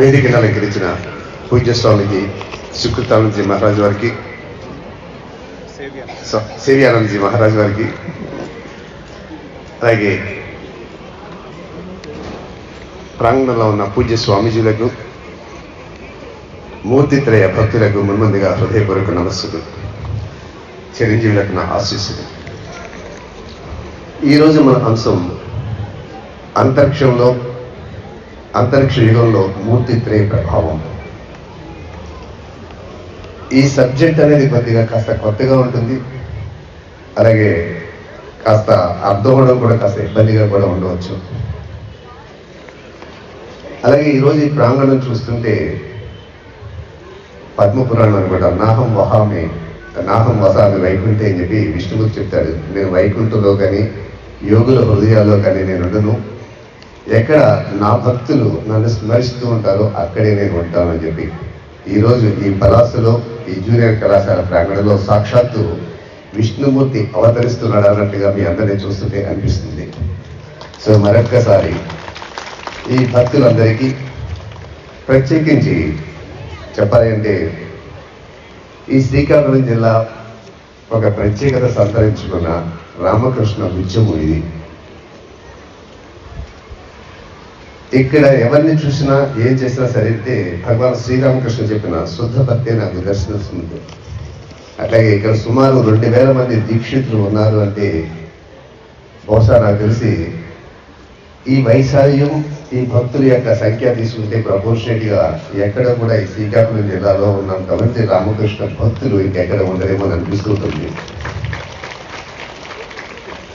వేదికను అలంకరించిన పూజ్య స్వామిజీ సుకృతానందజీ మహారాజ్ వారికి సేవ్యానందజీ మహారాజ్ వారికి అలాగే ప్రాంగణంలో ఉన్న పూజ్య స్వామీజీలకు మూర్తిత్రయ భక్తులకు మున్మందిగా హృదయపూర్వక నమస్సులు. చిరంజీవులకు నా ఆశీస్సులు. ఈరోజు మన అంశం అంతరిక్షంలో అంతరిక్ష యుగంలో మూర్తిత్రయ ప్రభావం. ఈ సబ్జెక్ట్ అనేది కొద్దిగా కాస్త కొత్తగా ఉంటుంది. అలాగే కాస్త అర్థం అవడం కూడా కాస్త ఇబ్బందిగా కూడా ఉండవచ్చు. అలాగే ఈరోజు ఈ ప్రాంగణం చూస్తుంటే పద్మపురాణం కూడా నాహం వహామి నాహం వసామి వైకుంఠే అని చెప్పి విష్ణుమూర్తి చెప్తాడు. నేను వైకుంఠలో కానీ యోగుల హృదయాల్లో కానీ నేను ఉండను. ఎక్కడ నా భక్తులు నన్ను స్మరిస్తూ ఉంటారో అక్కడే నేను ఉంటానని చెప్పి ఈరోజు ఈ పలాసలో ఈ జూనియర్ కళాశాల ప్రాంగణంలో సాక్షాత్తు విష్ణుమూర్తి అవతరిస్తున్నాడు అన్నట్టుగా మీ అందరినీ చూస్తుంటే అనిపిస్తుంది. సో మరొక్కసారి ఈ భక్తులందరికీ ప్రత్యేకించి చెప్పాలంటే ఈ శ్రీకాకుళం జిల్లా ఒక ప్రత్యేకత సంతరించుకున్న రామకృష్ణ ఉద్యమం ఇది. ఇక్కడ ఎవరిని చూసినా ఏం చేసినా సరే అంటే భగవాన్ శ్రీరామకృష్ణ చెప్పిన శుద్ధ భక్తే నాకు దర్శనస్తుంది అట్లాగే ఇక్కడ సుమారు రెండు వేల మంది దీక్షితులు ఉన్నారు అంటే బహుశా నాకు తెలిసి ఈ వైశాల్యం ఈ భక్తుల యొక్క సంఖ్య తీసుకుంటే ప్రపోర్షనేట్గా ఎక్కడ కూడా ఈ శ్రీకాకుళం జిల్లాలో ఉన్నంతమంది రామకృష్ణ భక్తులు ఇంకెక్కడ ఉండరేమో అని అనిపిస్తుంటుంది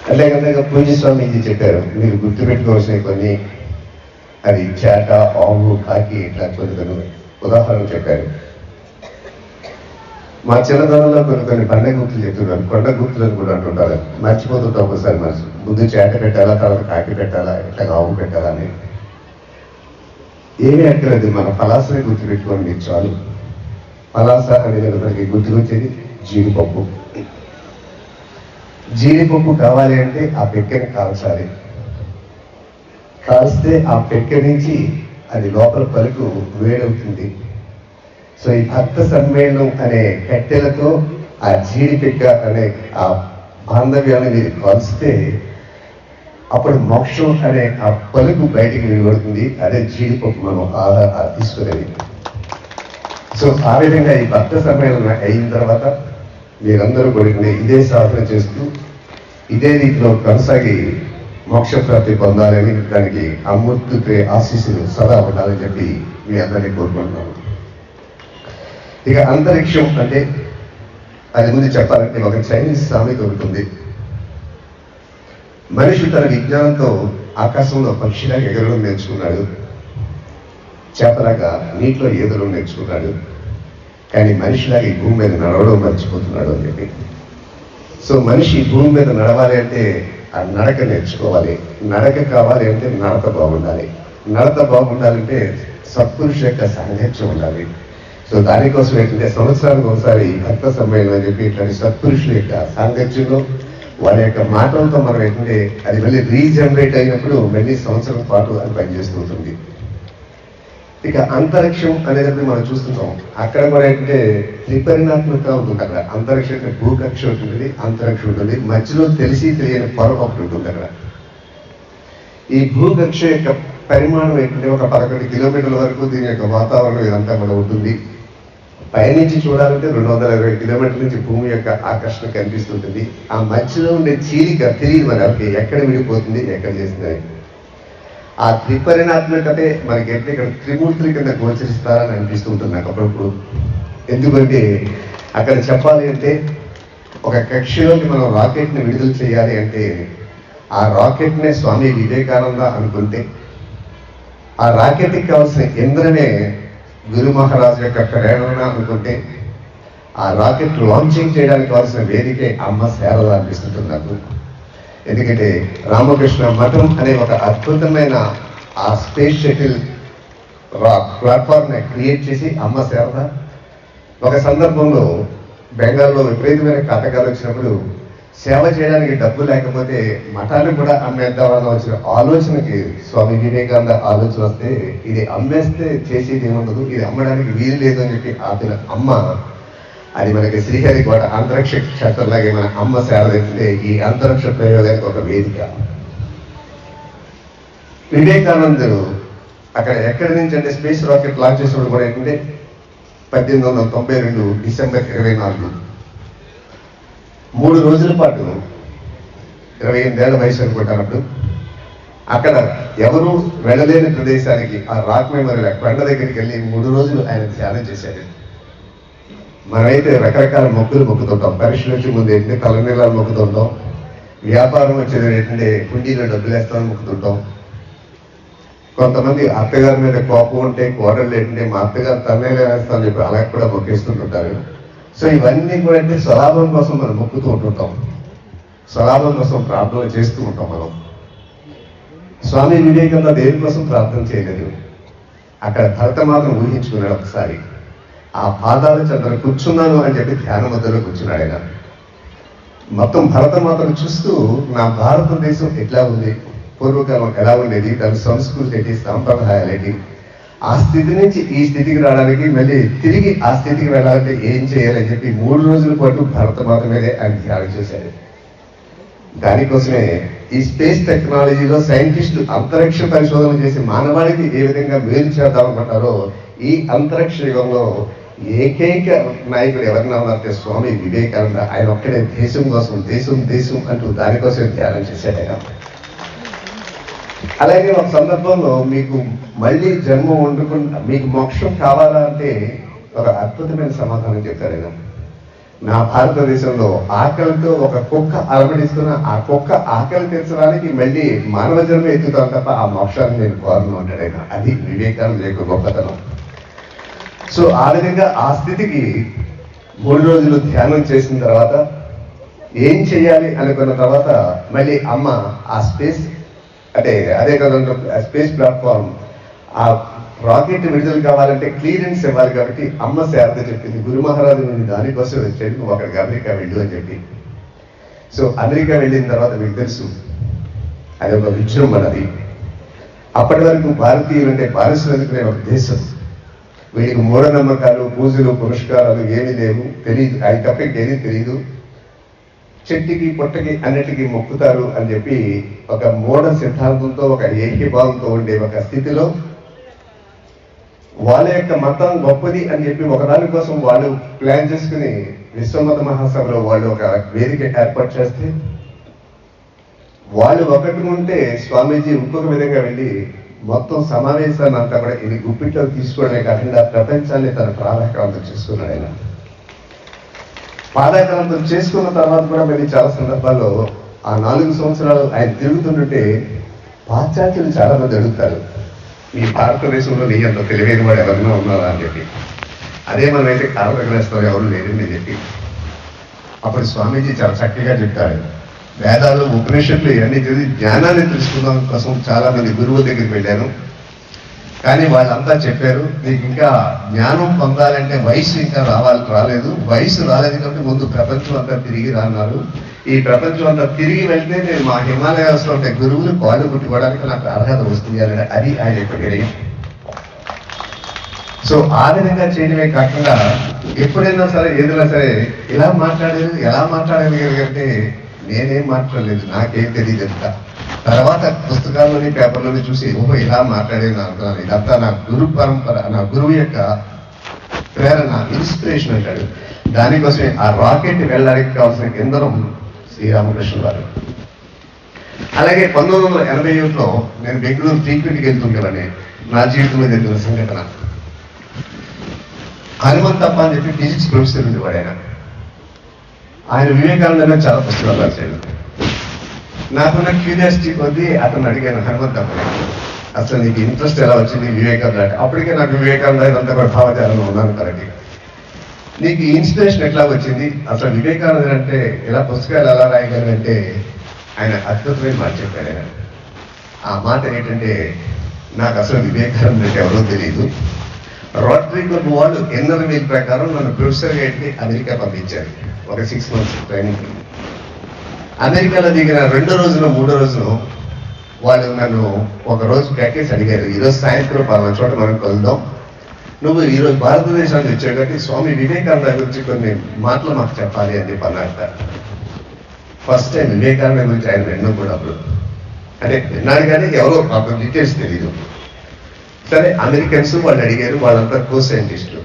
అలాగే పూజ స్వామీజీ చెప్పారు మీరు గుర్తుపెట్టుకోవాల్సిన కొన్ని. అది చేట ఆవు కాకి ఇట్లా కొన్ని ఉదాహరణ చెప్పారు. మా చిన్నతనంలో కొన్ని కొన్ని పండగ గుర్తులు చెప్తున్నాను. కొండ గుర్తులు అని కూడా అంటుంటారు. మర్చిపోతుంటాం ఒకసారి మనసు. ముందు చేట పెట్టాలా తర్వాత కాకి పెట్టాలా ఇట్లా ఆవు పెట్టాలా అని. ఏమీ అక్కర్లేదు మన పలాసని గుర్తు పెట్టుకొని మీరు చాలు. పలాస అనేది మనకి గుర్తుకొచ్చేది జీడిపప్పు. జీడిపప్పు కావాలి అంటే ఆ పెక్కని కాల్చాలి. కాస్తే ఆ పెట్టె నుంచి అది లోపల పలుకు వేడవుతుంది. సో ఈ భక్త సమ్మేళనం అనే కట్టెలతో ఆ జీడి పెక్క అనే ఆ బాంధవ్యాన్ని మీరు కాల్స్తే అప్పుడు మోక్షం అనే ఆ పలుకు బయటికి వెళ్ళబడుతుంది అదే జీడిపప్పు మనం ఆహార తీసుకునేది. సో ఆ విధంగా ఈ భక్త సమ్మేళనం అయిన తర్వాత మీరందరూ కూడా ఇదే సాధన చేస్తూ ఇదే రీతిలో కొనసాగి మోక్షప్రాప్తి పొందాలని దానికి అమృత ఆశీస్సులు సదా ఉండాలని చెప్పి మీ అందరినీ కోరుకుంటున్నాను. ఇక అంతరిక్షం అంటే అది ముందు చెప్పాలంటే ఒక చైనీస్ సామెత ఉంటుంది. మనిషి తన విజ్ఞానంతో ఆకాశంలో పక్షిలాగా ఎగరడం నేర్చుకున్నాడు. చేపలాగా నీటిలో ఎదురు నేర్చుకున్నాడు. కానీ మనిషిలాగా ఈ భూమి మీద నడవడం మర్చిపోతున్నాడు అని చెప్పి. సో మనిషి భూమి మీద నడవాలి అంటే ఆ నడక నేర్చుకోవాలి. నడక కావాలి అంటే నడత బాగుండాలి. నడత బాగుండాలంటే సత్పురుష యొక్క సాంగత్యం ఉండాలి. సో దానికోసం ఏంటంటే సంవత్సరానికి ఒకసారి భక్త సమ్మేళనం అని చెప్పి ఇట్లాంటి సత్పురుషుల యొక్క సాంగత్యంలో వారి యొక్క మాటలతో మనం ఏంటంటే అది మళ్ళీ రీజనరేట్ అయినప్పుడు మళ్ళీ సంవత్సరం పాటు అది పనిచేస్తుంటుంది ఇక అంతరిక్షం అనేది మనం చూస్తున్నాం అక్కడ కూడా ఏంటంటే త్రిపరిణాత్మక ఉంటుంది అక్కడ. అంతరిక్షం భూకక్ష ఉంటుంది అంతరిక్షం ఉంటుంది. మధ్యలో తెలిసి తెలియని పొర ఒకటి ఉంటుంది అక్కడ. ఈ భూకక్ష యొక్క పరిమాణం ఏంటంటే ఒక పదకొండు కిలోమీటర్ల వరకు దీని యొక్క వాతావరణం ఇదంతా కూడా ఉంటుంది. పైనుంచి చూడాలంటే రెండు వందల ఇరవై కిలోమీటర్ల నుంచి భూమి యొక్క ఆకర్షణ కనిపిస్తుంటుంది. ఆ మధ్యలో ఉండే చీలిక తెలియదు మరి. ఎక్కడ విడిపోతుంది ఎక్కడ చేస్తుంది ఆ త్రిపరిణాత్మకతే మనకి ఎట్లా ఇక్కడ త్రిమూర్తుల కింద గోచరిస్తారని అనిపిస్తూ ఉంటుంది నాకు అప్పుడప్పుడు. ఎందుకంటే అక్కడ చెప్పాలి అంటే ఒక కక్షలోకి మనం రాకెట్ని విడుదల చేయాలి అంటే ఆ రాకెట్నే స్వామి వివేకానంద అనుకుంటే ఆ రాకెట్కి కావాల్సిన ఇంద్రనే గురు మహారాజు యొక్క ప్రేరణ అనుకుంటే ఆ రాకెట్ లాంచింగ్ చేయడానికి కావాల్సిన వేదికే అమ్మ శారద అనిపిస్తుంటుంది నాకు. ఎందుకంటే రామకృష్ణ మఠం అనే ఒక అద్భుతమైన ఆ స్పేస్ షటిల్ ప్లాట్ఫామ్ క్రియేట్ చేసి అమ్మ శారద. ఒక సందర్భంలో బెంగాల్లో విపరీతమైన కథకాలు వచ్చినప్పుడు సేవ చేయడానికి డబ్బు లేకపోతే మఠాన్ని కూడా అమ్మేద్దామని వచ్చిన ఆలోచనకి స్వామి వివేకానంద ఆలోచన వస్తే ఇది అమ్మేస్తే చేసేది ఏముండదు ఇది అమ్మడానికి వీలు లేదు అని చెప్పి ఆపిన అమ్మ అది మనకి శ్రీహరి అంతరిక్ష క్షేత్రంలాగే మన అమ్మ సేవ చేస్తే ఈ అంతరిక్ష ప్రయోగానికి ఒక వేదిక. వివేకానందుడు అక్కడ ఎక్కడి నుంచి అంటే స్పేస్ రాకెట్ లాంచ్ చేసినప్పుడు కూడా ఏంటంటే పద్దెనిమిది వందల తొంభై రెండు డిసెంబర్ ఇరవై నాలుగు. మూడు రోజుల పాటు ఇరవై ఎనిమిదేళ్ళ వయసు అనుకుంటున్నప్పుడు అక్కడ ఎవరు వెళ్ళలేని ప్రదేశానికి ఆ రాక్ మెమరీ కొండ దగ్గరికి వెళ్ళి మూడు రోజులు ఆయన ధ్యానం చేశారు. మనమైతే రకరకాల మొక్కులు మొక్కుతుంటాం. పరీక్షలు వచ్చే ముందు ఏంటంటే తలనీళ్ళని మొక్కుతుంటాం? వ్యాపారం వచ్చేది ఏంటంటే కుండీలో డబ్బులు వేస్తామని మొక్కుతుంటాం. కొంతమంది అత్తగారి మీద కోపం ఉంటే కోడలు ఏంటంటే మా అత్తగారు తన్నేలు వేస్తామని చెప్పి అలా కూడా మొక్కేస్తుంటుంటారు. సో ఇవన్నీ కూడా అంటే స్వలాభం కోసం మనం మొక్కుతూ ఉంటుంటాం. స్వలాభం కోసం ప్రార్థన చేస్తూ ఉంటాం మనం. స్వామి వివేకానంద దేని కోసం ప్రార్థన చేయలేదు? అక్కడ భరతమాతను ఊహించుకున్నాడు ఒకసారి. ఆ పాదాల చెందర కూర్చున్నాను అని చెప్పి ధ్యాన మధ్యలో కూర్చున్నాడు ఆయన. మొత్తం భరతమాతను చూస్తూ నా భారతదేశం ఎట్లా ఉంది? పూర్వకాలం ఎలా ఉండేది? దాని సంస్కృతి ఏంటి? సాంప్రదాయాలు ఏంటి? ఆ స్థితి నుంచి ఈ స్థితికి రావడానికి మళ్ళీ తిరిగి ఆ స్థితికి వెళ్ళాలంటే ఏం చేయాలని చెప్పి మూడు రోజుల పాటు భరతమాత మీదే ఆయన ధ్యానం చేశారు దానికోసమే ఈ స్పేస్ టెక్నాలజీలో సైంటిస్టులు అంతరిక్ష పరిశోధన చేసి మానవాళికి ఏ విధంగా మేలు చేద్దామనుకుంటారో ఈ అంతరిక్ష యుగంలో ఏకైక నాయకుడు ఎవరైనా ఉన్నారంటే స్వామి వివేకానంద ఆయన ఒక్కడే దేశం కోసం దేశం దేశం అంటూ దానికోసం ధ్యానం చేశాడు ఆయన అలాగే ఒక సందర్భంలో మీకు మళ్ళీ జన్మ వండుకున్న మీకు మోక్షం కావాలా అంటే ఒక అద్భుతమైన సమాధానం చెప్పారు ఆయన. నా భారతదేశంలో ఆకలితో ఒక కుక్క అలమడిస్తున్న ఆ కుక్క ఆకలి తీర్చడానికి మళ్ళీ మానవ జన్మ ఎత్తుతాం తప్ప ఆ మోక్షాన్ని నేను కోరను అంటాడు ఆయన. అది వివేకానంద యొక్క గొప్పతనం. సో ఆ విధంగా ఆ స్థితికి మూడు రోజులు ధ్యానం చేసిన తర్వాత ఏం చేయాలి అనుకున్న తర్వాత మళ్ళీ అమ్మ ఆ స్పేస్ అంటే అదే కదా స్పేస్ ప్లాట్ఫామ్ ఆ రాకెట్ విడుదల కావాలంటే క్లియరెన్స్ ఇవ్వాలి కాబట్టి అమ్మ శారద చెప్పింది గురు మహారాజు నుండి దానికోసం వచ్చాడు నువ్వు అక్కడికి అమెరికా వెళ్ళు అని చెప్పి. సో అమెరికా వెళ్ళిన తర్వాత మీకు తెలుసు అది ఒక విజృంభణది అప్పటి వరకు భారతీయులు అంటే పారిశ్రామికమైన ఒక దేశం. వీరికి మూఢనమ్మకాలు పూజలు పురస్కారాలు ఏమీ లేవు. తెలియదు అవి తప్ప ఇంకేమీ తెలియదు చెట్టుకి పొట్టకి అన్నిటికీ మొక్కుతారు అని చెప్పి ఒక మూఢ సిద్ధాంతంతో ఒక ఏకీభావంతో ఉండే ఒక స్థితిలో వాళ్ళ యొక్క మతం గొప్పది అని చెప్పి ఒకదాని కోసం వాళ్ళు ప్లాన్ చేసుకుని విశ్వమత మహాసభలో వాళ్ళు ఒక వేదిక ఏర్పాటు చేస్తే వాళ్ళు ఒకటి ఉంటే స్వామీజీ ఇంకొక విధంగా వెళ్ళి మొత్తం సమావేశాన్ని అంతా కూడా ఇది గుప్పిట్లో తీసుకోవడమే కాకుండా ప్రపంచాన్ని తన ప్రాధాక్రాంతం చేసుకున్నాడు ఆయన. పాదాక్రాంతం చేసుకున్న తర్వాత కూడా మళ్ళీ చాలా సందర్భాల్లో ఆ నాలుగు సంవత్సరాలు ఆయన తిరుగుతుంటే పాశ్చాత్యులు చాలా మంది అడుగుతారు ఈ భారతదేశంలో నీ అంత తెలివైన వాడు ఎవరైనా ఉన్నారా? అని చెప్పి. అదే మనమైతే కారణగ్రస్తాం ఎవరు లేరని చెప్పి. అప్పుడు స్వామీజీ చాలా చక్కగా చెప్తారు వేదాలు ఉపనిషత్తులు ఇవన్నీ చదివి జ్ఞానాన్ని తెలుసుకుందాం కోసం చాలా మంది గురువుల దగ్గరికి వెళ్ళాను. కానీ వాళ్ళంతా చెప్పారు నీకు ఇంకా జ్ఞానం పొందాలంటే వయసు ఇంకా రావాలి రాలేదు. వయసు రాలేదు కాబట్టి ముందు ప్రపంచం అంతా తిరిగి రాన్నారు ఈ ప్రపంచం అంతా తిరిగి వెళ్తే నేను మా హిమాలయాస్లో ఉండే గురువులు కాళ్ళు పుట్టుకోవడానికి నాకు అర్హత వస్తుంది అని అది ఆయన యొక్క సో ఆ విధంగా చేయడమే కాకుండా ఎప్పుడైనా సరే ఏదైనా సరే ఇలా మాట్లాడారు ఎలా మాట్లాడగలిగారంటే నేనేం మాట్లాడలేదు నాకేం తెలియదు ఎంత. తర్వాత పుస్తకాల్లోని పేపర్లోని చూసి ఓహో ఇలా మాట్లాడేది అనుకున్నాను ఇదంతా నా గురు పరంపర నా గురువు యొక్క ప్రేరణ ఇన్స్పిరేషన్ అంటాడు. దానికోసమే ఆ రాకెట్ వెళ్ళడానికి కావాల్సిన కేంద్రం శ్రీరామకృష్ణ వారు. అలాగే పంతొమ్మిది వందల ఎనభై ఒకటిలో నేను బెంగళూరు ఫ్రీక్వెంట్కి వెళ్తుండేవాడిని. నా జీవితంలో జరిగిన సంఘటన. హనుమంతప్ప అని చెప్పి ఫిజిక్స్ ప్రొఫెసర్ ఉండేవాడు ఆయన. ఆయన వివేకానంద చాలా పుస్తకాలు రాశాడు. నాకున్న క్యూరియాసిటీ కొద్దీ అతను అడిగాను హనుమంతప్ప అసలు నీకు ఇంట్రెస్ట్ ఎలా వచ్చింది వివేకానంద? అంటే అప్పటికే నాకు వివేకానంద ఇదంతా కూడా భావజాలంలో ఉన్నాను కరెక్ట్గా నీకు ఇన్స్పిరేషన్ ఎట్లా వచ్చింది? అసలు వివేకానంద అంటే ఇలా పుస్తకాలు ఎలా రాయగలంటే ఆయన అద్భుతమైన మాట చెప్పాడు ఆయన. ఆ మాట ఏంటంటే నాకు అసలు వివేకానంద అంటే ఎవరో తెలియదు రోటరీ క్లబ్ వాళ్ళు ఎన్నర వీల్ ప్రకారం నన్ను ప్రొఫెసర్ గారికి అమెరికా పంపించారు. ఒక సిక్స్ మంత్స్ ట్రైనింగ్ అమెరికాలో దిగిన రెండో రోజున మూడో రోజున వాళ్ళు నన్ను ఒక రోజు ప్యాకేజ్ అడిగారు. ఈరోజు సాయంత్రం పలానా చోట మనం కలుద్దాం. నువ్వు ఈరోజు భారతదేశానికి వచ్చావు కాబట్టి స్వామి వివేకానంద గురించి కొన్ని మాటలు మాకు చెప్పాలి అని చెప్పి అన్నట్ట ఫస్ట్ టైం వివేకానంద గురించి ఆయన విన్నాం కూడా అప్పుడు. అంటే విన్నాడు కానీ ఎవరో పాపం డీటెయిల్స్ తెలియదు సరే అమెరికన్స్ వాళ్ళు అడిగారు వాళ్ళంతా కో సైంటిస్టులు.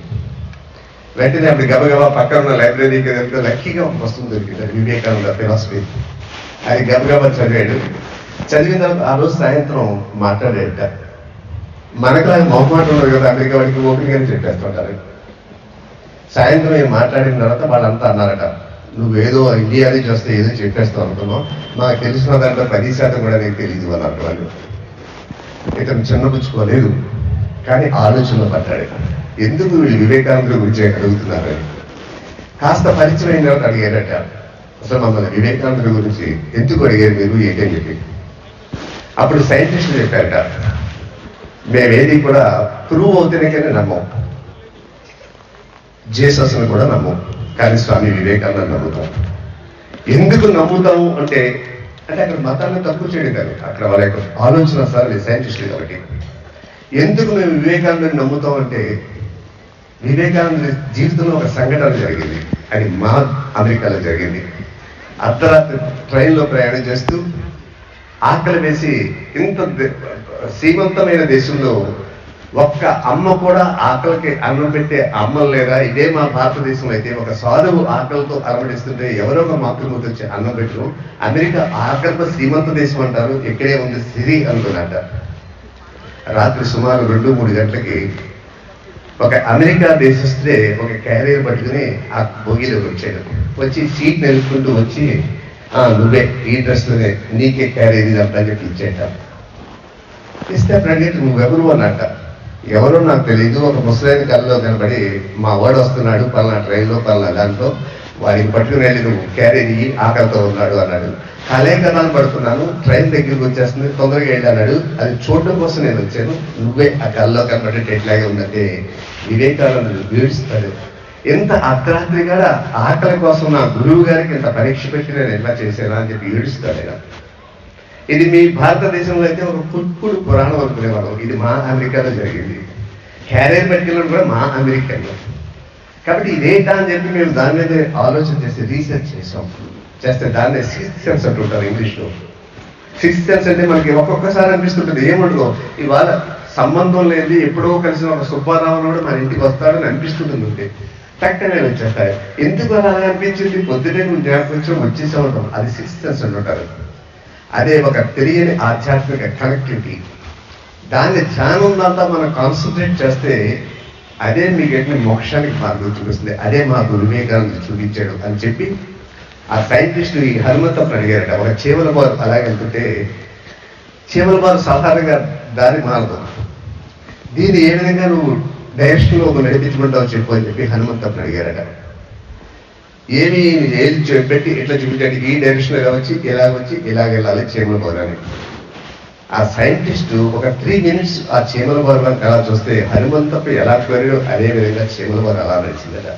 వెంటనే అప్పుడు గబగబా పక్కన ఉన్న లైబ్రరీకి వెళ్తే లక్కీగా ఒక పుస్తకం దొరికింది అది వివేకానంద ఫిలాసఫీ. అది గబగబా చదివాడు. చదివిన తర్వాత ఆ రోజు సాయంత్రం మాట్లాడేట మనకు ఆయన మొహమాటం ఉండదు కదా అమెరికా వాడికి ఓపెన్ అని చెప్పేస్తుంటారు. సాయంత్రం ఏం మాట్లాడిన తర్వాత వాళ్ళంతా అన్నారట నువ్వు ఏదో ఇండియా నుంచి చూస్తే ఏదో చెప్పేస్తావు అనుకున్నావు. నాకు తెలిసిన దాంట్లో పది శాతం కూడా నీకు తెలియదు అన్నట్టు వాళ్ళు. ఇతను చిన్నపుచ్చుకోలేదు కానీ ఆలోచనలో పడ్డాడు ఎందుకు వీళ్ళు వివేకానంద గురించి అడుగుతున్నారని కాస్త పరిచయం అయిన తర్వాత అడిగారట అసలు మమ్మల్ని వివేకానంద గురించి ఎందుకు అడిగారు మీరు? ఏంటని చెప్పి. అప్పుడు సైంటిస్టులు చెప్పారట మేమేది కూడా ప్రూవ్ అవుతేనే నమ్మం. జేసస్ని కూడా నమ్మం. కానీ స్వామి వివేకానంద నమ్ముతాం. ఎందుకు నమ్ముతాము అంటే అంటే అక్కడ మతాన్ని తక్కువ చేయడం కాదు అక్కడ వాళ్ళ యొక్క ఆలోచన సార్ సైంటిస్టులు కాబట్టి. ఎందుకు మేము వివేకానందని నమ్ముతాం అంటే వివేకానంద జీవితంలో ఒక సంఘటన జరిగింది. అది మా అమెరికాలో జరిగింది. అర్ధరాత్రి ట్రైన్లో ప్రయాణం చేస్తూ ఆకలి వేసి ఇంత సీమంతమైన దేశంలో ఒక్క అమ్మ కూడా ఆకలికి అన్నం పెట్టే అమ్మ లేదా ఇదే మా భారతదేశం అయితే ఒక సాధువు ఆకలితో అలమడిస్తుంటే ఎవరో ఒక మాతృమూర్తి వచ్చి అన్నం పెట్టు అమెరికా ఆకలితో శ్రీమంత దేశం అంటారు. ఇక్కడే ఉంది సిరి అనుకున్నట్ట. రాత్రి సుమారు రెండు మూడు గంటలకి ఒక అమెరికా దేశస్తే ఒక క్యారియర్ పట్టుకుని ఆ భోగిలోకి వచ్చాడు. వచ్చి సీట్ నిలుపుకుంటూ వచ్చి ఆ నువ్వే ఈ డ్రెస్లోనే నీకే క్యారియర్ ఇది అంతా చెప్పి ఇచ్చేట ఇస్తే ప్రెగ్నెంట్ నువ్వెవరు? అన్నట్ట. ఎవరో నాకు తెలియదు ఒక ముసలైన కళ్ళలో కనబడి మా వాడు వస్తున్నాడు పలానా ట్రైన్లో పలానా దాంట్లో. వాడికి పట్టుకుని వెళ్ళి నువ్వు క్యారియర్ ఆకలితో ఉన్నాడు అన్నాడు. కలే పడుతున్నాను ట్రైన్ దగ్గరికి వచ్చేస్తుంది తొందరగా వెళ్ళి అన్నాడు. అది చూడడం కోసం నేను వచ్చాను. నువ్వే ఆ కళ్ళలో కనబడి ఎట్లాగే ఉందంటే వివేకానందుడు వీడిస్తాడు ఎంత అర్ధరాత్రి కూడా ఆకలి కోసం నా గురువు గారికి ఇంత పరీక్ష పెట్టి నేను ఎట్లా చేశానా అని చెప్పి ఏడుస్తాడు ఆయన. ఇది మీ భారతదేశంలో అయితే ఒక పుట్టుకుడు పురాణం అనుకునేవాళ్ళం. ఇది మా అమెరికాలో జరిగింది. క్యారియర్ పట్టుకెళ్ళడం కూడా మా అమెరికాలో. కాబట్టి ఇదేంటా అని చెప్పి మేము దాని మీద ఆలోచన చేసి రీసెర్చ్ చేసాం చేస్తే దాన్నే సిక్స్త్ సెన్స్ అంటుంటారు ఇంగ్లీష్లో. సిక్స్త్ సెన్స్ అంటే మనకి ఒక్కొక్కసారి అనిపిస్తుంటుంది. ఏముండదు? ఇవాళ సంబంధం లేదు ఎప్పుడో కలిసిన ఒక సుబ్బారావు కూడా మన ఇంటికి వస్తాడని అనిపిస్తుంటుంది ఉంటే టక్కనే వచ్చేస్తాయి. ఎందుకు అలా అనిపించింది? పొద్దునే నువ్వు జ్ఞాపకం ఉంటాం అది సిక్స్త్ సెన్స్ అంటుంటారు అదే ఒక తెలియని ఆధ్యాత్మిక కనెక్టివిటీ. దాన్ని ధ్యానం అంతా మనం కాన్సన్ట్రేట్ చేస్తే అదే మీకు ఎట్లా మోక్షానికి మార్గం చూపిస్తుంది అదే మా వివేకానంద చూపించాడు అని చెప్పి ఆ సైంటిస్ట్ ఈ హనుమంతప్పని అడిగారట ఒక చీమల బారు అలాగే వెళ్తుంటే చీమల బారు సాధారణంగా దారి మారదు. దీన్ని ఏ విధంగా నువ్వు డైరెక్షన్లో ఒక నడిపించుకుంటావు చెప్పు అని చెప్పి హనుమంతప్పని అడిగారట ఏమి ఏది పెట్టి ఇట్లా చూపించండి ఈ డైరెక్షన్ వచ్చి ఎలా వచ్చి ఇలాగ వెళ్ళాలి చీమల పౌరాన్ని ఆ సైంటిస్ట్ ఒక త్రీ మినిట్స్ ఆ చీమల బోరని ఎలా చూస్తే హనుమంతపు ఎలా కోరాడో అదే విధంగా చీమల పౌరం అలా నడిచిందట.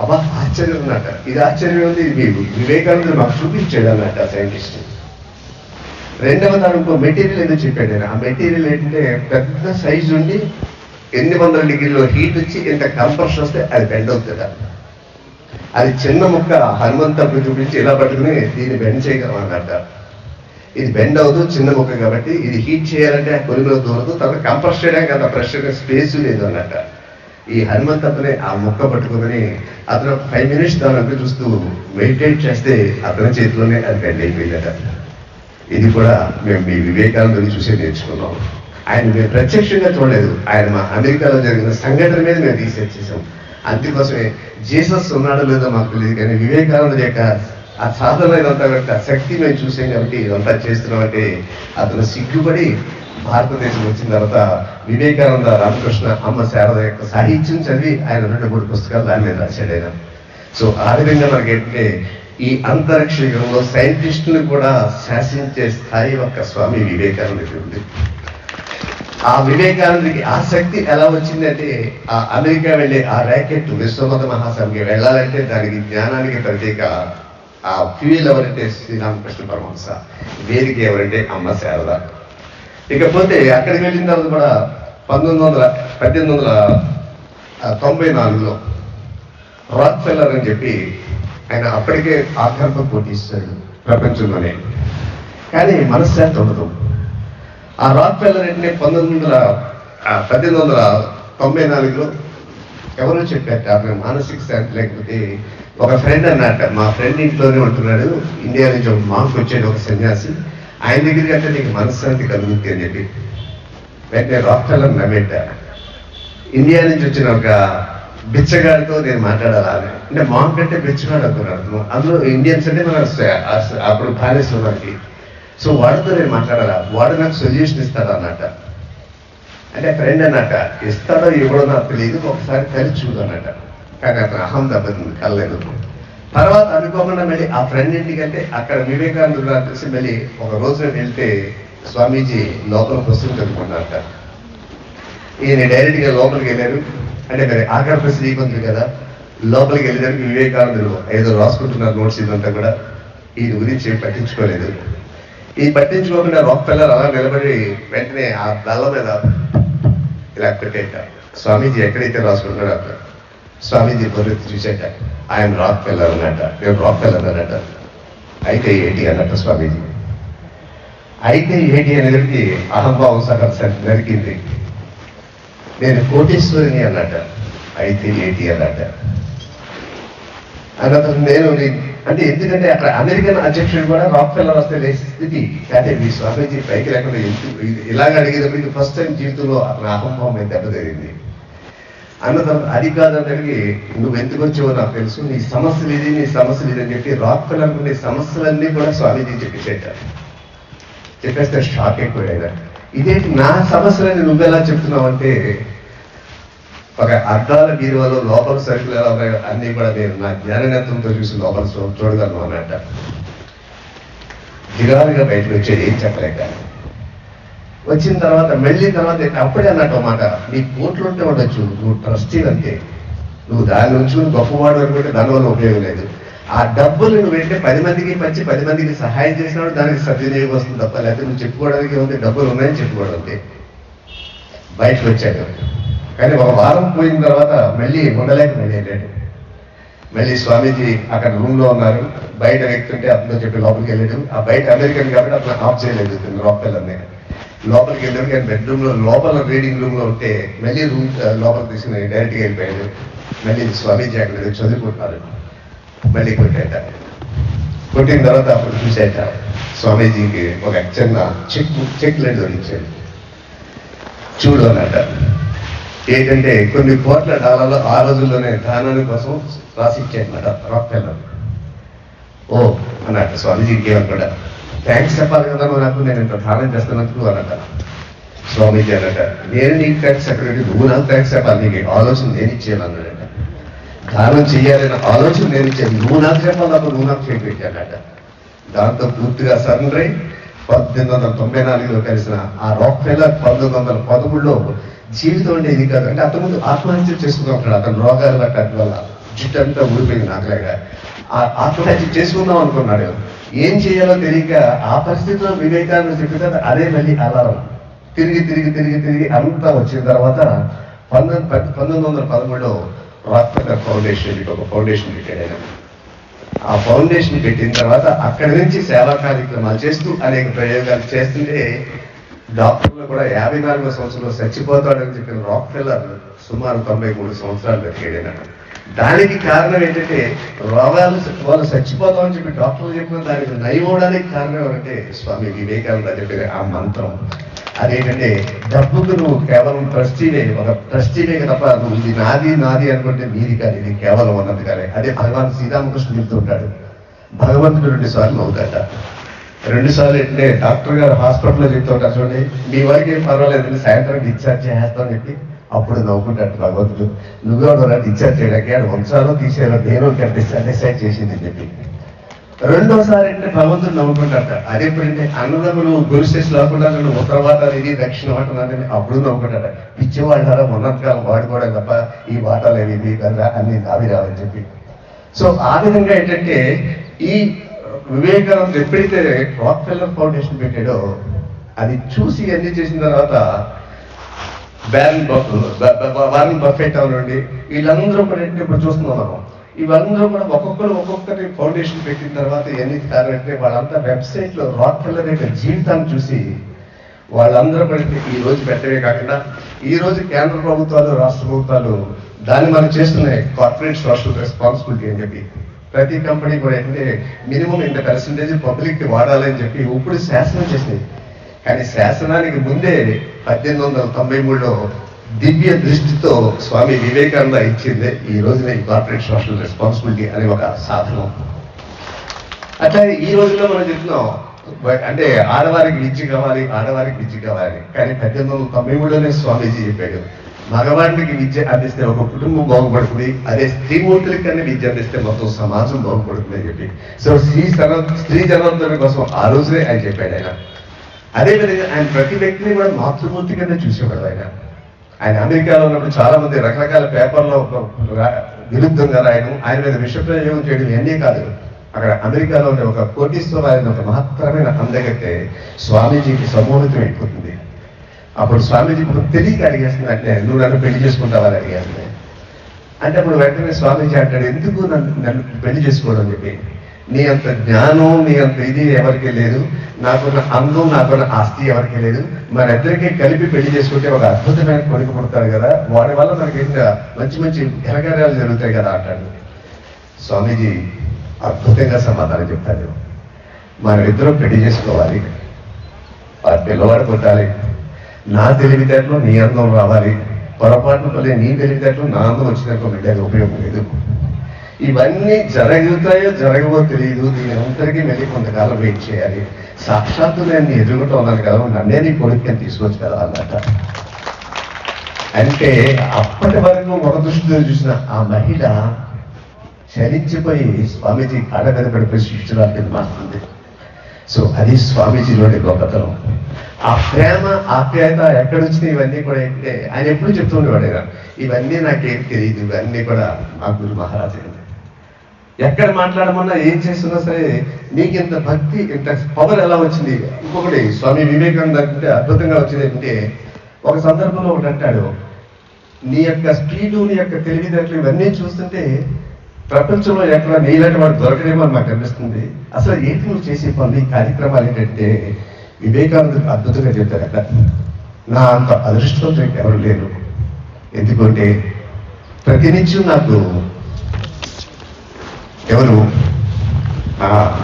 అబ్బా ఆశ్చర్యం అన్నట ఇది ఆశ్చర్యం ఉంది. ఇది మీ వివేకానంద మాకు చూపించాడు అన్నట్టు ఆ సైంటిస్ట్ రెండవ దాని ఇంకో మెటీరియల్ ఏదో చెప్పాడు ఆ మెటీరియల్ ఏంటంటే పెద్ద సైజు ఉండి ఎన్ని వందల డిగ్రీలో హీట్ వచ్చి ఇంత కంప్రెషన్ వస్తే అది బెండ్ అవుతుందట. అది చిన్న ముక్క హనుమంతప్పుడు చూపించి ఇలా పట్టుకుని దీన్ని బెండ్ చేయగలం అన్నట్ట ఇది బెండ్ అవుతూ చిన్న ముక్క కాబట్టి ఇది హీట్ చేయాలంటే కొలిమిలో దూరదు తర్వాత కంప్రెస్ చేయడానికి అంత ప్రెషర్ స్పేస్ లేదు అన్నట్ట ఈ హనుమంతప్పనే ఆ ముక్క పట్టుకుని అతను ఫైవ్ మినిట్స్ దాని చూస్తూ మెడిటేట్ చేస్తే అతని చేతిలోనే అది బెండ్ అయిపోయిందట. ఇది కూడా మేము మీ వివేకానందని చూసే నేర్చుకున్నాం. ఆయన మేము ప్రత్యక్షంగా చూడలేదు. ఆయన మా అమెరికాలో జరిగిన సంఘటన మీద మేము రీసెర్చ్ చేసాం అందుకోసమే జీసస్ ఉన్నాడో లేదో మాకు తెలియదు కానీ వివేకానంద యొక్క ఆ సాధన ఇదంతా యొక్క శక్తి మేము చూసాం కాబట్టి ఇదంతా చేస్తున్నామంటే అతను సిగ్గుపడి భారతదేశం వచ్చిన తర్వాత వివేకానంద రామకృష్ణ అమ్మ శారద యొక్క సాహిత్యం చదివి ఆయన రెండు మూడు పుస్తకాలు దాని మీద రాశాడు ఆయన. సో ఆ విధంగా మనకేంటంటే ఈ అంతరిక్ష యుగంలో సైంటిస్టులు కూడా శాసించే స్థాయి ఒక స్వామి వివేకానంద ఉంది. ఆ వివేకానందకి ఆ శక్తి ఎలా వచ్చిందంటే ఆ అమెరికా వెళ్ళే ఆ ర్యాకెట్ విశ్వమత మహాసభకి వెళ్ళాలంటే దానికి జ్ఞానానికి ప్రత్యేక ఆ ఫ్యూయల్ ఎవరంటే శ్రీరామకృష్ణ పరమహంస. వేదిక ఎవరంటే అమ్మ శారద. ఇకపోతే అక్కడికి వెళ్ళిన తర్వాత కూడా పంతొమ్మిది వందల పద్దెనిమిది వందల తొంభై నాలుగులో రాక్ ఫెల్లర్ అని చెప్పి ఆయన అప్పటికే ఆధ్యాత్మ పోటీ ఇస్తాడు ప్రపంచంలోనే. కానీ మనశ్శాంతి ఉండదు. ఆ రాక్ ఫెల్లర్ అంటే పంతొమ్మిది వందల పద్దెనిమిది వందల తొంభై నాలుగులో ఎవరో చెప్పారు ఆమె మానసిక శాంతి లేకపోతే ఒక ఫ్రెండ్ అన్నట్ట మా ఫ్రెండ్ ఇంట్లోనే ఉంటున్నాడు. ఇండియా నుంచి ఒక మాకు వచ్చాడు ఒక సన్యాసి. ఆయన దగ్గరికి అంటే నీకు మనశ్శాంతి కలుగుతుంది అని చెప్పి వెంటనే రాక్ ఫెల్లర్ ఇండియా నుంచి వచ్చిన ఒక బిచ్చగాడితో నేను మాట్లాడాలని అంటే మాంక్ అంటే బిచ్చగాడు అనుకున్నాడు అందులో ఇండియన్స్ అంటే మన అప్పుడు ప్యాలెస్ మనకి సో వాడితో నేను మాట్లాడాలా? వాడు నాకు సొల్యూషన్ ఇస్తాడు అన్నట్ట అంటే ఫ్రెండ్ అన్నట్ట ఇస్తాడో ఇవ్వడో నాకు తెలియదు ఒకసారి కలిసి చూడనట కానీ అతను అహం దెబ్బతింది కలలేదు తర్వాత అనుకోకుండా మళ్ళీ ఆ ఫ్రెండ్ ఇంటికంటే అక్కడ వివేకానంద గారు మళ్ళీ ఒక రోజు వెళ్తే స్వామీజీ లోపల పుస్తకం చదువుకున్నారట ఈయన డైరెక్ట్గా లోపలికి వెళ్ళారు. అంటే మరి ఆకర్షణ శ్రీమంతుడు కదా. లోపలికి వెళ్ళేదానికి వివేకానందుడు ఏదో రాసుకుంటున్నారు నోట్స్ ఇదంతా కూడా. ఈయన గురించి పట్టించుకోలేదు. ఈ పట్టించుకోకుండా రాక్ పిల్లలు అలా నిలబడి వెంటనే ఆ బల్ల మీద ఇలా పెట్టేట స్వామీజీ ఎక్కడైతే రాసుకుంటాడు అక్కడ. స్వామీజీ బొర్రెత్తి చూసేట ఆయన రాక్ పిల్లలు అన్నట నేను రాక్ పిల్లలు అన్నట. అయితే ఏంటి అన్నట్టు స్వామీజీ. అయితే ఏంటి అనేది అహంభావం సగం జరిగింది నేను కోటేశ్వరిని అన్నట అయితే ఏంటి అన్నట. అన్నత నేను నీ- అంటే ఎందుకంటే అక్కడ అమెరికన్ అధ్యక్షుడు కూడా రాక్ ఫెల్లర్ వస్తే లేచే స్థితి. కానీ మీ స్వామీజీ పైకి లేకుండా ఇలాగ అడిగేటప్పుడు ఫస్ట్ టైం జీవితంలో అక్కడ అహంభావం అయితే దెబ్బతిరిగింది అన్నదం అది కాదన్నడిగి నువ్వు ఎందుకు వచ్చావో నాకు తెలుసు నీ సమస్యలు ఇది నీ సమస్యలు ఇది అని చెప్పి రాక్ ఫెల్లర్ ఉండే సమస్యలన్నీ కూడా స్వామీజీ చెప్పేసేట చెప్పేస్తే షాక్ ఎక్కువ ఇదేంటి నా సమస్యలని నువ్వెలా చెప్తున్నావు అంటే ఒక అద్దాల బీరువాలో లోపల సరుకులు ఎలా ఉన్నాయో అన్ని కూడా నేను నా జ్ఞాననేత్రంతో చూసి లోపల చూడగలను అన్నట్ట దిగాలుగా బయటకు వచ్చేది ఏం చెప్పలేక. వచ్చిన తర్వాత మళ్ళీ తర్వాత అప్పుడే అన్నట్టు మాట నీ కోట్లు ఉంటే ఉండొచ్చు నువ్వు ట్రస్టీ అంతే. నువ్వు దాని నుంచి గొప్పవాడు అనుకుంటే దానివల్ల ఉపయోగం లేదు. ఆ డబ్బులు నువ్వు వెంటనే పది మందికి పంచి పది మందికి సహాయం చేసినప్పుడు దానికి సద్వినియోగం వస్తుంది తప్ప లేకపోతే నువ్వు చెప్పుకోవడానికి ఉంది డబ్బులు ఉన్నాయని చెప్పుకోవడం అంతే. బయటకు వచ్చాడు. కానీ ఒక వారం పోయిన తర్వాత మళ్ళీ ఉండలేక మళ్ళీ వెళ్ళాడు. మళ్ళీ స్వామీజీ అక్కడ రూమ్లో ఉన్నారు. బయట వ్యక్తుంటే అతను చెప్పి లోపలికి వెళ్ళాడు. ఆ బయట అమెరికన్ కాబట్టి అతను ఆఫ్ చేయలేదు లోపలన్నీ లోపలికి వెళ్ళాడు కానీ బెడ్రూమ్లో లోపల రీడింగ్ రూమ్లో ఉంటే మళ్ళీ రూమ్ లోపలికి తీసుకుని డైరెక్ట్గా వెళ్ళిపోయాడు. మళ్ళీ స్వామీజీ అక్కడ చదువుకుంటున్నారు. మళ్ళీ కొట్టాట. కొట్టిన తర్వాత అప్పుడు చూసేట. స్వామీజీకి ఒక చిన్న చెక్ చెక్ లెటర్ దొరికించాడు చూడు అన్నట్టు ఏంటంటే కొన్ని కోట్ల డాలర్లు ఆ రోజుల్లోనే దానాని కోసం రాసి రాక్ రాక్ఫెల్లర్ ఓ అన్నట్టు స్వామీజీకి ఏమనుకోడా థ్యాంక్స్ చెప్పాలి కదా నాకు నేను ఇంత దానం చేస్తున్నందుకు అన్నట స్వామీజీ అన్నట నేను నీకు థ్యాంక్స్ చెప్పలేదు నువ్వు నాకు థ్యాంక్స్ చెప్పాలి నీకు ఆలోచన నేను ఇచ్చాను అన్నాడట. దానం చేయాలనే ఆలోచన నేను ఇచ్చాను నువ్వు నాకు చెప్పాలి అప్పుడు నువ్వు నాకు చేయి దాంతో పూర్తిగా సరెండర్ అయి పద్దెనిమిది వందల తొంభై నాలుగులో కలిసిన ఆ రాక్ ఫెల్లర్ పంతొమ్మిది వందల పదమూడులో జీవితం అంటే ఇది కాదు. అంటే అతను ముందు ఆత్మహత్య చేసుకుందాం ఉంటాడు అతను రోగాలు పట్టడం వల్ల జుట్టు అంతా ఊడిపోయింది నాకులాగా ఆత్మహత్య చేసుకుందాం అనుకున్నాడు. ఏం చేయాలో తెలియక ఆ పరిస్థితిలో వివేకానంద చెప్పితే అదే మళ్ళీ అలారం. తిరిగి తిరిగి తిరిగి తిరిగి అంతా వచ్చిన తర్వాత పంతొమ్మిది పంతొమ్మిది వందల పదమూడులో రాక్ ఫౌండేషన్ ఒక ఫౌండేషన్ పెట్టాడు ఆయన. ఆ ఫౌండేషన్ పెట్టిన తర్వాత అక్కడి నుంచి సేవా కార్యక్రమాలు చేస్తూ అనేక ప్రయోగాలు చేస్తుంటే డాక్టర్లు కూడా యాభై నాలుగో సంవత్సరంలో చచ్చిపోతాడని చెప్పిన రాక్ ఫిల్లర్ సుమారు తొంభై మూడు సంవత్సరాలు బతికేడైనా దానికి కారణం ఏంటంటే రోగాలు వాళ్ళు చచ్చిపోతామని చెప్పి డాక్టర్లు చెప్పిన దానికి నయమవడానికి కారణం ఏమంటే స్వామి వివేకానంద చెప్పిన ఆ మంత్రం. అదేంటంటే డబ్బుకు నువ్వు కేవలం ట్రస్టీనే ఒక ట్రస్టీనే తప్ప నువ్వు ఇది నాది నాది అనుకుంటే మీది కాదు ఇది కేవలం ఉన్నది కానీ అదే భగవాన్ శ్రీరామకృష్ణ చెప్తుంటాడు. భగవంతుడు రెండు సార్లు అవుతాడ రెండు సార్లు డాక్టర్ గారు హాస్పిటల్లో చెప్తూ ఉంటారు చూడండి మీ వారికి ఏం పర్వాలేదు సాయంత్రం డిశ్చార్జ్ చేస్తాను చెప్పి అప్పుడు నవ్వుకుంటాడు భగవంతుడు. నువ్వు కూడా డిశ్చార్జ్ చేయడానికి ఆడు వంశాలు తీసేయాలి నేను డిశ్చార్జ్ డిసైడ్ చేసింది చెప్పి. రెండోసారి అంటే భగవంతుడు నవ్వుకుంటాట అదే ఎప్పుడంటే అన్నదమ్ములు గురుశేష్ లేకుండా నువ్వు ఉత్తరవాటాలు ఇది దక్షిణ వాటాలు అని అప్పుడు నవ్వుకుంటాట పిచ్చివాళ్ళారా ఉన్నంతకాలం వాడుకోవడం తప్ప ఈ వాటాలు ఏవి ఇవి అన్ని అవి రావని చెప్పి. సో ఆ విధంగా ఏంటంటే ఈ వివేకానంద ఎప్పుడైతే రాక్ ఫెల్లర్ ఫౌండేషన్ పెట్టాడో అది చూసి అన్ని చేసిన తర్వాత బ్యారన్ వారన్ బఫెట్ అవనండి వీళ్ళందరూ కూడా ఇప్పుడు చూస్తున్నాం మనం. ఇవన్నీ కూడా ఒక్కొక్కరు ఒక్కొక్కటి ఫౌండేషన్ పెట్టిన తర్వాత ఎన్ని కారణంటే వాళ్ళంతా వెబ్సైట్లో రాక్ ఫెల్లర్ యొక్క జీవితాన్ని చూసి వాళ్ళందరూ కూడా ఈ రోజు పెట్టవే కాకుండా ఈ రోజు కేంద్ర ప్రభుత్వాలు రాష్ట్ర ప్రభుత్వాలు దాన్ని మనం చేస్తున్నాయి. కార్పొరేట్ సోషల్ రెస్పాన్సిబిలిటీ అని చెప్పి. ప్రతి కంపెనీ కూడా ఏంటంటే మినిమం ఇంత పర్సంటేజ్ పబ్లిక్కి వాడాలని చెప్పి ఇప్పుడు శాసనం చేసింది. కానీ శాసనానికి ముందే పద్దెనిమిది వందల తొంభై మూడులో దివ్య దృష్టితో స్వామి వివేకానంద ఇచ్చింది ఈ రోజున ఈ కార్పొరేట్ సోషల్ రెస్పాన్సిబిలిటీ అనే ఒక సాధనం. అట్లా ఈ రోజుల్లో మనం చెప్తున్నాం అంటే ఆడవారికి విద్య కావాలి ఆడవారికి విద్య కావాలి. కానీ పద్దెనిమిది వందల తొంభై మూడులోనే స్వామీజీ చెప్పాడు. మగవాడికి విద్య అందిస్తే ఒక కుటుంబం బాగుపడుతుంది అదే స్త్రీమూర్తులకి కానీ విద్య అందిస్తే మొత్తం సమాజం బాగుపడుతుంది అని చెప్పి. సో స్త్రీ సన స్త్రీ జనోద్ధరణ కోసం ఆ రోజునే ఆయన చెప్పాడు ఆయన. అదేవిధంగా ఆయన ప్రతి వ్యక్తిని కూడా మాతృమూర్తి కింద చూసేవాడు ఆయన. ఆయన అమెరికాలో ఉన్నప్పుడు చాలా మంది రకరకాల పేపర్లో విరుద్ధంగా రాయడం ఆయన మీద విషప్రయోగం చేయడం ఇవన్నీ కాదు. అక్కడ అమెరికాలో ఉండే ఒక కోటీశ్వర ఆయన ఒక మహత్తరమైన అందగతే స్వామీజీకి సమూహితం అయిపోతుంది. అప్పుడు స్వామీజీ ఇప్పుడు తెలియక అడిగేస్తుందంటే నువ్వు నన్ను పెళ్ళి చేసుకుంటావని అడిగాను అంటే అప్పుడు వెంటనే స్వామీజీ అంటాడు ఎందుకు నన్ను నన్ను పెళ్ళి చేసుకోవడం చెప్పి. నీ అంత జ్ఞానం నీ అంత ఇది ఎవరికి లేదు. నాకున్న అందం నాకున్న ఆస్తి ఎవరికి లేదు. మరి ఇద్దరికి కలిపి పెళ్ళి చేసుకుంటే ఒక అద్భుతమైన కొడుకు పుడతాడు కదా. వాడి వల్ల మనకి ఇంకా మంచి మంచి ఘనకార్యాలు జరుగుతాయి కదా అంటాడు. స్వామీజీ అద్భుతంగా సమాధానం చెప్తాడు. మనం ఇద్దరం పెళ్ళి చేసుకోవాలి. ఆ పిల్లవాడు పుట్టాలి. నా తెలివితేటలో నీ అందం రావాలి. పొరపాటున పల్లె నీ తెలివితేటలో నా అందం వచ్చినట్టు బిడ్డకి ఉపయోగం లేదు. ఇవన్నీ జరుగుతాయో జరగవో తెలియదు దీని అందరికీ మళ్ళీ కొంతకాలం వెయిట్ చేయాలి. సాక్షాత్తు నేను నీ ఎదుగుతూ ఉన్నాను కదా నన్నే నీ కొడుకుని తీసుకొచ్చు కదా అన్నట అంటే అప్పటి వరకు ఒక దృష్టితో చూసిన ఆ మహిళ చలించిపోయి స్వామీజీ కాడ మీద పడిపోయి శిష్యురాలు కింద మారుతుంది. సో అది స్వామీజీలోని గొప్పతనం. ఆ ప్రేమ ఆప్యాయత ఎక్కడ వచ్చినాయి ఇవన్నీ కూడా ఏంటంటే ఆయన ఎప్పుడు చెప్తుండేవాడు ఆయన ఇవన్నీ నాకేం తెలియదు ఇవన్నీ కూడా మా గురు మహారాజు ఎక్కడ మాట్లాడమన్నా ఏం చేస్తున్నా సరే నీకు ఇంత భక్తి ఇంత పవర్ ఎలా వచ్చింది? ఇంకొకటి స్వామి వివేకానంద అంటే అద్భుతంగా వచ్చింది అంటే ఒక సందర్భంలో ఒకటి అంటాడు నీ యొక్క స్పీడు నీ యొక్క తెలివితేటలు ఇవన్నీ చూస్తుంటే ప్రపంచంలో ఎక్కడ నీలాంటి వాడు దొరకడేమో అని నాకు అనిపిస్తుంది. అసలు ఏంటి నువ్వు చేసే పనులు ఈ కార్యక్రమాలు ఏంటంటే వివేకానందుడు అద్భుతంగా చెప్పారు అక్కడ. నా అంత అదృష్టవంతుడు ఎవరు లేరు. ఎందుకంటే ప్రతినిత్యం నాకు ఎవరు? ఆ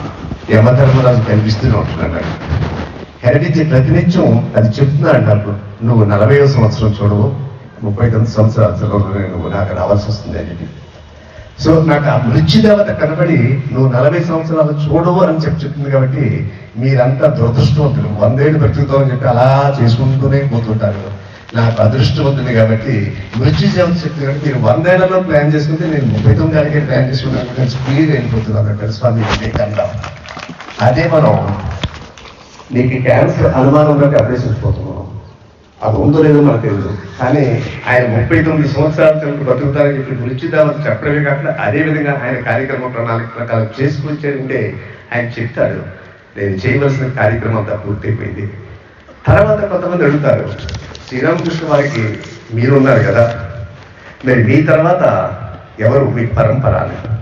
యమధర్మరాజు కనిపిస్తూనే ఉంటున్నాడు హెరిడిటీ ప్రతినిత్యం అది చెప్తున్నాడు నాకు. నువ్వు నలభైవ సంవత్సరం చూడవు ముప్పై తొమ్మిది సంవత్సరాలు నువ్వు నాకు రావాల్సి వస్తుంది అని సో నాకు ఆ మృత్యుదేవత కనబడి నువ్వు నలభై సంవత్సరాలు చూడవు అని చెప్పి చెప్తుంది కాబట్టి మీరంతా దురదృష్టవంతులు. వందేళ్ళు బ్రతుకుతామని చెప్పి అలా చేసుకుంటూనే పోతుంటారు. నాకు అదృష్టవంతుంది కాబట్టి మృత్యుదేవత శక్తి కాబట్టి మీరు వందేళ్ళలో ప్లాన్ చేసుకుంటే నేను ముప్పై తొమ్మిది ప్లాన్ చేసుకున్నాను నేను స్పీడ్ వెళ్ళిపోతున్నాను అంటే స్వామి వివేకానంద. అదే మనం నీకు క్యాన్సర్ అనుమానం ఉంటే అది ఉందో లేదో మనకు తెలియదు. కానీ ఆయన ముప్పై తొమ్మిది సంవత్సరాల తరకు బతుకుతారని చెప్పి మృత్యుదావతి చెప్పడమే కాకుండా అదే విధంగా ఆయన కార్యక్రమ ప్రణాళిక ప్రకారం చేసుకొచ్చారంటే ఆయన చెప్తాడు నేను చేయవలసిన కార్యక్రమం అంతా పూర్తయిపోయింది. తర్వాత కొంతమంది అడుగుతారు శ్రీరామకృష్ణ వారికి మీరున్నారు కదా. మరి మీ తర్వాత ఎవరు మీ పరంపర అని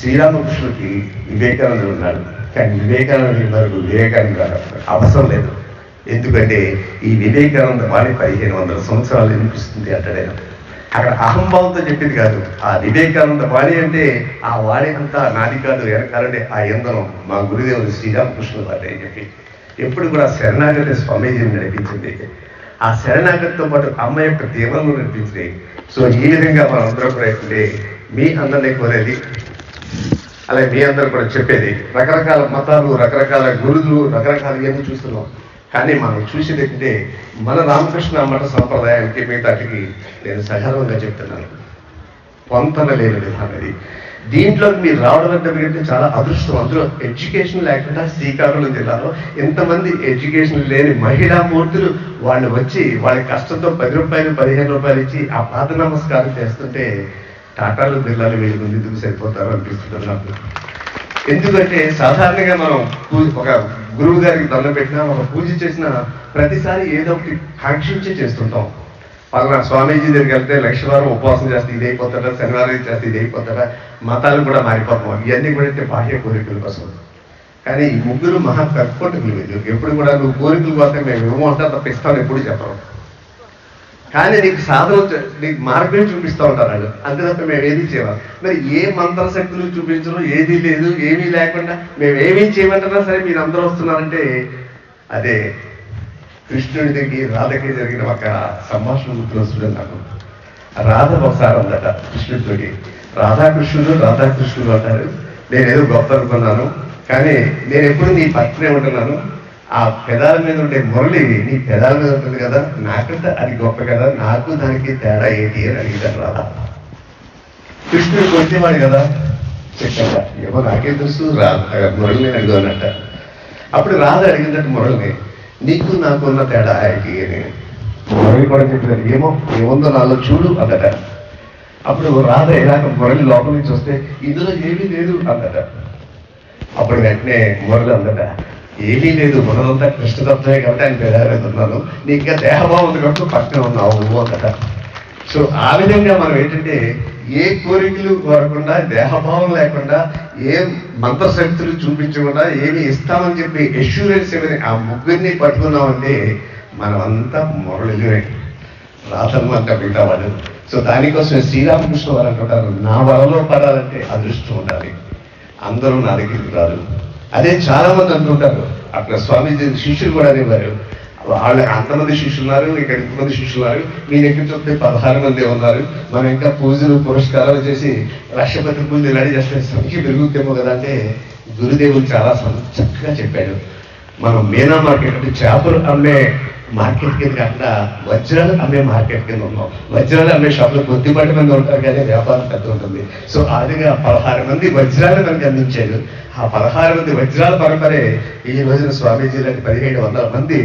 శ్రీరామకృష్ణుడికి వివేకానందుడు ఉన్నాడు. కానీ వివేకానందుడు వరకు వివేకానంద అవసరం లేదు. ఎందుకంటే ఈ వివేకానంద వాణి పదిహేను వందల సంవత్సరాలు వినిపిస్తుంది అంటాడు. అక్కడ అహంభావంతో చెప్పింది కాదు. ఆ వివేకానంద వాణి అంటే ఆ వాణి అంతా నాది కాదు వెనకాలంటే ఆ ఇంధనం మా గురుదేవుడు శ్రీరామకృష్ణ వారి అని చెప్పి. ఎప్పుడు కూడా శరణాగతి స్వామీజీని నడిపించింది. ఆ శరణాగతితో పాటు అమ్మ యొక్క తీవ్రంలో నడిపించింది. సో ఈ విధంగా మనందరూ కూడా ఏంటంటే మీ అందరినీ కోరేది అలాగే మీ అందరూ కూడా చెప్పేది. రకరకాల మతాలు రకరకాల గురువులు రకరకాల ఏమి చూస్తున్నాం. కానీ మనం చూసేది ఏంటంటే మన రామకృష్ణ మఠ సంప్రదాయానికి మిగతాటికి నేను సగర్వంగా చెప్తున్నాను. పొంతన లేని విధానం అది దీంట్లో మీరు రావడం అంటే మీకంటే చాలా అదృష్టం. అందులో ఎడ్యుకేషన్ లేకుండా శ్రీకాకుళం జిల్లాలో ఎంతమంది ఎడ్యుకేషన్ లేని మహిళా మూర్తులు వాళ్ళు వచ్చి వాళ్ళ కష్టంతో పది రూపాయలు పదిహేను రూపాయలు ఇచ్చి ఆ పాత నమస్కారం చేస్తుంటే టాటాలు బిర్లాలు వీళ్ళ ముందు ఎందుకు సరిపోతారు అనిపిస్తుంది నాకు. ఎందుకంటే సాధారణంగా మనం ఒక గురువు గారికి దండం పెట్టినా ఒక పూజ చేసిన ప్రతిసారి ఏదో ఒకటి కాంక్షించి చేస్తుంటాం. పలానా స్వామీజీ దగ్గరికి వెళ్తే లక్షవారం ఉపవాసం చేస్తే ఇది శనివారం చేస్తే ఇది మతాలు కూడా మారిపోతాం. ఇవన్నీ కూడా అంటే బాహ్య కోరికల కోసం. కానీ ఈ ముగ్గురు మహా కర్కోటకులు ఎప్పుడు కూడా నువ్వు కోరికల కోసం మేము ఏమంటా తప్ప ఇస్తాను ఎప్పుడు చెప్పరు. కానీ నీకు సాధన నీకు మార్గం చూపిస్తూ ఉంటారు వాళ్ళు అంతే తప్ప మేము ఏది చేయాలి మరి ఏ మంత్రశక్తులు చూపించరు ఏది లేదు ఏమీ లేకుండా మేము ఏమీ చేయమంటున్నా సరే మీరు అందరూ వస్తున్నారంటే అదే కృష్ణుడికి రాధకి జరిగిన ఒక సంభాషణ గుర్తొస్తుంది నాకు. రాధ ఒకసారి అందట కృష్ణుడితోటి రాధాకృష్ణుడు రాధాకృష్ణుడు అంటారు. నేనేదో గొప్ప అనుకున్నాను. కానీ నేను ఎప్పుడు నీ పక్కనే ఉంటున్నాను. ఆ పెదాల మీద ఉండే మురళి నీ పెదాల మీద ఉంటుంది కదా నాకంటే అది గొప్ప కదా నాకు దానికి తేడా ఏంటి? అని అడిగారు రాధా. కృష్ణుడు కొట్టేవాడు కదా. చెప్పాక ఏమో నాకేం తెలుసు రాధ మురళిని అడిగానట అప్పుడు రాధ అడిగిందట మురళిని నీకు నాకు ఉన్న తేడా ఏంటి? అని. మురళి కూడా చెప్పారు ఏమో ఏముందో నాలో చూడు అన్నట. అప్పుడు రాధ ఇలాగ మురళి లోపల నుంచి వస్తే ఇందులో ఏమీ లేదు అన్నట. అప్పుడు వెంటనే మురళి అందట ఏమీ లేదు మనదంతా కృష్ణతత్వమే కాబట్టి ఆయన పెదాడుతున్నాను నీ ఇంకా దేహభావం ఉంది కాబట్టి పక్కన ఉన్నావు అందట సో ఆ విధంగా మనం ఏంటంటే ఏ కోరికలు కోరకుండా దేహభావం లేకుండా ఏ మంత్రశక్తులు చూపించకుండా ఏమి ఇస్తామని చెప్పి ఎష్యూరెన్స్ ఏమని ఆ ముగ్గురిని పట్టుకున్నామంటే మనమంతా మురళిలే రాతను అంతా మిగతా వాళ్ళు. సో దానికోసం శ్రీరామకృష్ణ వారు అంటుంటారు నా వరలో పడాలంటే అదృష్టం ఉండాలి. అందరూ నా దగ్గరికి రాదు అదే చాలా మంది అంటుంటారు. అక్కడ స్వామీజీ శిష్యులు కూడా అనేవారు వాళ్ళు అంతమంది శిష్యులున్నారు ఇక్కడ ఇంతమంది శిష్యులున్నారు మీరు మీ దగ్గర చూస్తే పదహారు మంది ఉన్నారు. మనం ఇంకా పూజలు పురస్కారాలు చేసి లక్షపతి పూజలు ఇలా చేస్తే సంఖ్య పెరుగుతేమో కదా అంటే గురుదేవులు చాలా చక్కగా చెప్పాడు. మనం మీనా మార్కెట్ అంటే చేపలు అమ్మే మార్కెట్ కింద కాకుండా వజ్రాలు అమ్మే మార్కెట్ కింద ఉన్నాం. వజ్రాలు అమ్మే షాప్లో కొద్దిపాటి మంది ఉంటారు కానీ వ్యాపారం పెద్ద ఉంటుంది. సో అదిగా పదహారు మంది వజ్రాలు మనకి అందించారు. ఆ పదహారు మంది వజ్రాల పరంపరే ఈ రోజున స్వామీజీ లాంటి పదిహేడు వందల మంది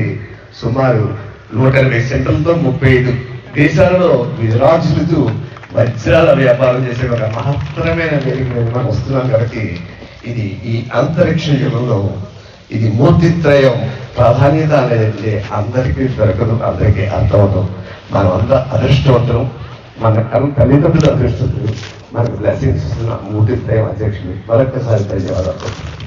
సుమారు నూట ఎనభై సెంటర్లతో ముప్పై ఐదు దేశాలలో విరాజులుతూ వజ్రాల వ్యాపారం చేసే ఒక మహత్తరమైన వేదిక మనం వస్తున్నాం కాబట్టి ఇది ఈ అంతరిక్ష యుగంలో ఇది మూర్తిత్రయం ప్రాధాన్యత అనేది అందరికీ దొరకదు అందరికీ అర్థమవుతాం మనం అంతా అదృష్టవంతులం. మన కన్- తల్లిదండ్రులు అదృష్టం మనకు బ్లెస్సింగ్స్ ఇస్తున్న మూర్తిత్రయం అధ్యక్షుడు. మరొకసారి ధన్యవాదాలు.